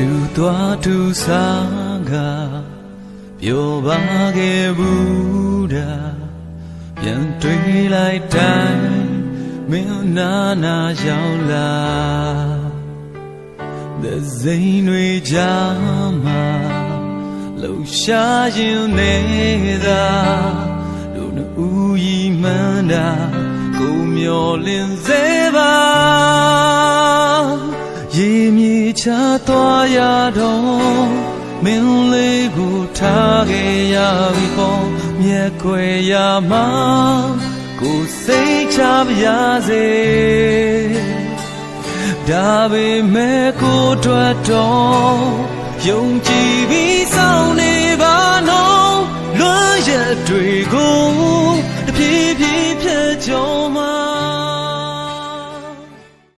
တူသွားတူစားကပြောပါခဲ့ဘူးတာပြန်တွေ့လိုက်တိုင်းမင်းနာနာရောက်လာ The စိန်တွေကြားမှာလှူရှားရင်နေတာလူနှစ်ဦးဤမှန်းတာကိုမျောလင်းစေပါရေမြေ ချသွားရတော့မင်းလေးကိုထားခဲ့ရပြီပေါ့မြက်ခွေရမှာကိုစိတ်ချပါရစေဒါပေမဲ့ကိုအတွက်တော့ယုံကြည်ပြီးစောင့်နေပါနော်လွမ်းရက်တွေကိုတဖြည်းဖြည်းဖြတ်ကျော်မှာ